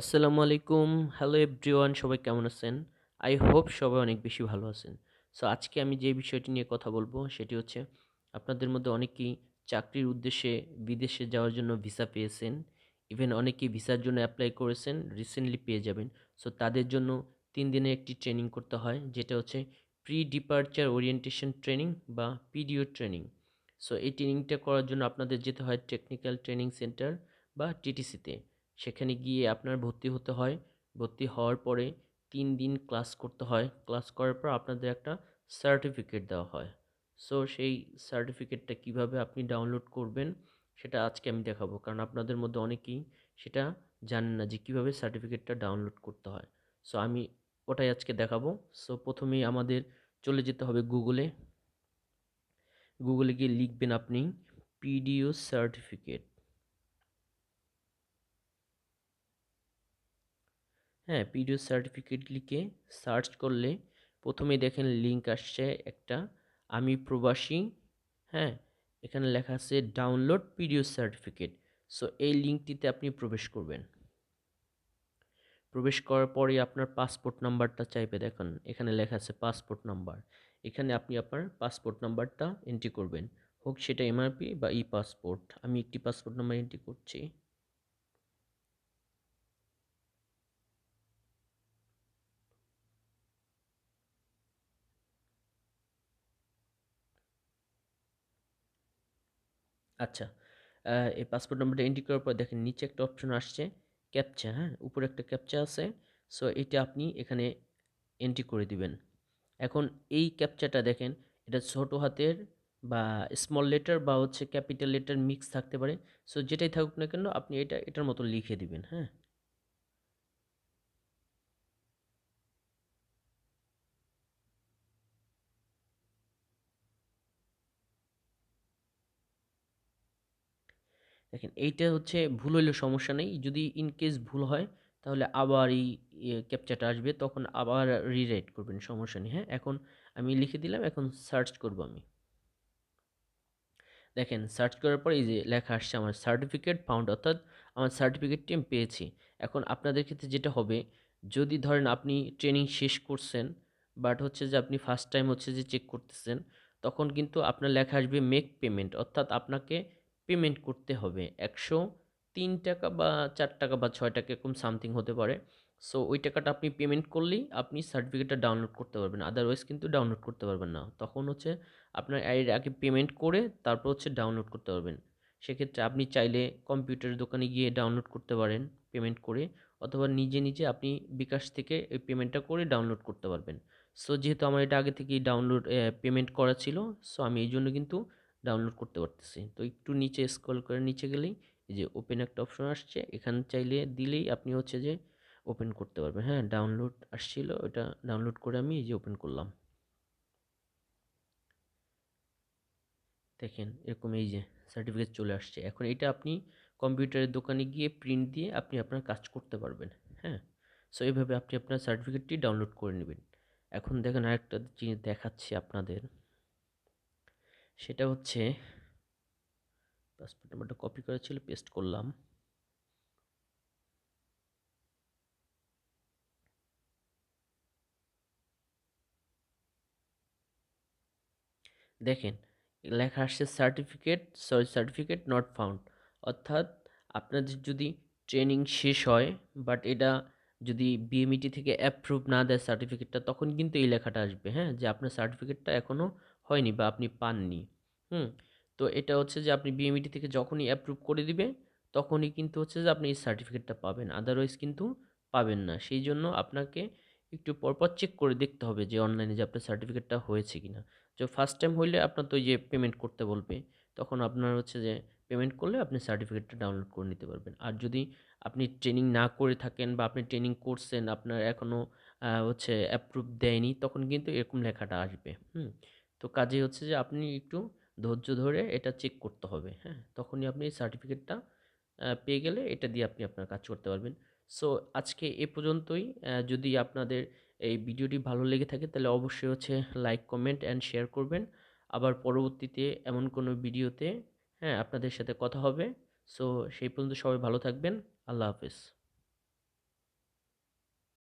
আসসালামু আলাইকুম। Hello everyone সবাই কেমন আছেন? আই হোপ সবাই অনেক বেশি ভালো আছেন। সো আজকে আমি যে বিষয়টি নিয়ে কথা বলব, সেটি হচ্ছে আপনাদের মধ্যে অনেকেই চাকরির উদ্দেশ্যে বিদেশে যাওয়ার জন্য ভিসা পেয়েছেন। ইভেন অনেকেই ভিসার জন্য অ্যাপ্লাই করেছেন রিসেন্টলি পেয়ে যাবেন। সো তাদের জন্য তিন দিনের একটি ট্রেনিং করতে হয়, যেটা হচ্ছে প্রি ডিপার্চার ওরিয়েন্টেশন ট্রেনিং বা পিডিও ট্রেনিং সো এই ট্রেনিংটা করার জন্য আপনাদের যেতে হয় টেকনিক্যাল ট্রেনিং সেন্টার বা টিটিসিতে সেখানে গিয়ে আপনার ভর্তি হতে হয়। ভর্তি হওয়ার পরে তিন দিন ক্লাস করতে হয়। ক্লাস করার পর আপনাদের একটা সার্টিফিকেট দেওয়া হয়। সো সেই সার্টিফিকেটটা কীভাবে আপনি ডাউনলোড করবেন সেটা আজকে আমি দেখাবো। কারণ আপনাদের মধ্যে অনেকেই সেটা জানেন না যে কীভাবে সার্টিফিকেটটা ডাউনলোড করতে হয়। সো আমি ওটাই আজকে দেখাবো। সো প্রথমেই আমাদের চলে যেতে হবে গুগলে গুগলে গিয়ে লিখবেন আপনি পিডিও সার্টিফিকেট হ্যাঁ পিডিএফ সার্টিফিকেট লিখে সার্চ করলে প্রথমে দেখেন লিঙ্ক আসছে একটা। আমি প্রবাসী হ্যাঁ এখানে লেখা আছে ডাউনলোড পিডিএফ সার্টিফিকেট সো এই লিঙ্কটিতে আপনি প্রবেশ করবেন। প্রবেশ করার পরে আপনার পাসপোর্ট নাম্বারটা চাইবে, দেখুন, এখানে লেখা আছে পাসপোর্ট নাম্বার এখানে আপনি আপনার পাসপোর্ট নাম্বারটা এন্ট্রি করবেন। হোক সেটা এমআরপি বা ই পাসপোর্ট আমি একটি পাসপোর্ট নাম্বার এন্ট্রি করছি। আচ্ছা এই পাসপোর্ট নম্বরটা এন্ট্রি করার পর দেখেন নিচে একটা অপশন আসছে ক্যাপচা হ্যাঁ? উপরে একটা ক্যাপচা আছে। সো এটা আপনি এখানে এন্ট্রি করে দিবেন। এখন এই ক্যাপচাটা দেখেন, এটা ছোট হাতের বা স্মল লেটার বা হচ্ছে ক্যাপিটাল লেটার মিক্স থাকতে পারে। সো যেটাই থাকুক না কেন, আপনি এটা, এটার মতো লিখে দিবেন হ্যাঁ? দেখেন, এইটা হচ্ছে ভুল হইলে সমস্যা নেই। যদি ইন কেস ভুল হয়, তাহলে আবার এই ক্যাপচাটা আসবে, তখন আবার রিরাইট করবেন, সমস্যা নেই হ্যাঁ? এখন আমি লিখে দিলাম, এখন সার্চ করব আমি। দেখেন সার্চ করার পর এই যে লেখা আসছে, আমার সার্টিফিকেট ফাউন্ড অর্থাৎ আমার সার্টিফিকেটটি আমি পেয়েছি। এখন আপনাদের ক্ষেত্রে যেটা হবে, যদি ধরেন আপনি ট্রেনিং শেষ করছেন বাট হচ্ছে যে আপনি ফার্স্ট টাইম হচ্ছে যে চেক করতেছেন, তখন কিন্তু আপনার লেখা আসবে মেক পেমেন্ট অর্থাৎ আপনাকে পেমেন্ট করতে হবে। একশো তিন টাকা বা চার টাকা বা ছয় টাকা এরকম সামথিং হতে পারে। সো, ওই টাকাটা আপনি পেমেন্ট করলেই আপনি সার্টিফিকেটটা ডাউনলোড করতে পারবেন। আদারওয়াইজ কিন্তু ডাউনলোড করতে পারবেন না। তখন হচ্ছে আপনার এর আগে পেমেন্ট করে তারপর হচ্ছে ডাউনলোড করতে পারবেন। সেক্ষেত্রে আপনি চাইলে কম্পিউটার দোকানে গিয়ে ডাউনলোড করতে পারেন পেমেন্ট করে, অথবা নিজে নিজে আপনি বিকাশ থেকে এই পেমেন্টটা করে ডাউনলোড করতে পারবেন। সো, যেহেতু আমার এটা আগে থেকেই ডাউনলোড পেমেন্ট করা ছিল, সো আমি এই জন্য কিন্তু ডাউনলোড করতে পারতেছি। তো একটু নিচে স্ক্রল করে নিচে গেলেই এই যে ওপেন একটা অপশন আসছে, এখানে চাইলে দিলেই আপনি হচ্ছে যে ওপেন করতে পারবেন। হ্যাঁ ডাউনলোড আসছিল, ওটা ডাউনলোড করে আমি এই যে ওপেন করলাম। দেখেন, এরকম এই যে সার্টিফিকেট চলে আসছে। এখন এটা আপনি কম্পিউটারের দোকানে গিয়ে প্রিন্ট দিয়ে আপনি আপনার কাজ করতে পারবেন। হ্যাঁ সো এইভাবে আপনি আপনার সার্টিফিকেটটি ডাউনলোড করে নেবেন। এখন দেখেন আরেকটা জিনিস দেখাচ্ছি আপনাদের। সেটা হচ্ছে পাসপোর্ট নাম্বারটা কপি করা ছিল পেস্ট করলাম। দেখেন, লেখা আসছে certificate sorry certificate not found অর্থাৎ আপনাদের যদি ট্রেনিং শেষ হয় বাট এটা যদি বিএমইটি থেকে অ্যাপ্রুভ না দেয় সার্টিফিকেটটা তখন কিন্তু এই লেখাটা আসবে হ্যাঁ? যে আপনার সার্টিফিকেটটা এখনও হয়নি বা আপনি পাননি। হুম? তো এটা হচ্ছে যে আপনি বিএমইটি থেকে যখনই অ্যাপ্রুভ করে দিবে, তখনই কিন্তু হচ্ছে যে আপনি এই সার্টিফিকেটটা পাবেন। আদারওয়াইজ কিন্তু পাবেন না। সেই জন্য আপনাকে একটু পরপর চেক করে দেখতে হবে যে অনলাইনে যে আপনার সার্টিফিকেটটা হয়েছে কি না যে ফার্স্ট টাইম হইলে আপনার তো যে পেমেন্ট করতে বলবে, তখন আপনার হচ্ছে যে পেমেন্ট করলে আপনি সার্টিফিকেটটা ডাউনলোড করে নিতে পারবেন। আর যদি আপনি ট্রেনিং না করে থাকেন বা আপনি ট্রেনিং করছেন, আপনার এখনও হচ্ছে অ্যাপ্রুভ দেয়নি, তখন কিন্তু এরকম লেখাটা আসবে। হুম? তো কাজে হচ্ছে যে আপনি একটু ধৈর্য ধরে এটা চেক করতে হবে হ্যাঁ? তখনই আপনি এই সার্টিফিকেটটা পেয়ে গেলে এটা দিয়ে আপনি আপনার কাজ করতে পারবেন। সো আজকে এ পর্যন্তই। যদি আপনাদের এই ভিডিওটি ভালো লেগে থাকে তাহলে অবশ্যই হচ্ছে লাইক কমেন্ট অ্যান্ড শেয়ার করবেন। আবার পরবর্তীতে এমন কোনো ভিডিওতে হ্যাঁ আপনাদের সাথে কথা হবে। সো সেই পর্যন্ত সবাই ভালো থাকবেন। আল্লাহ হাফেজ।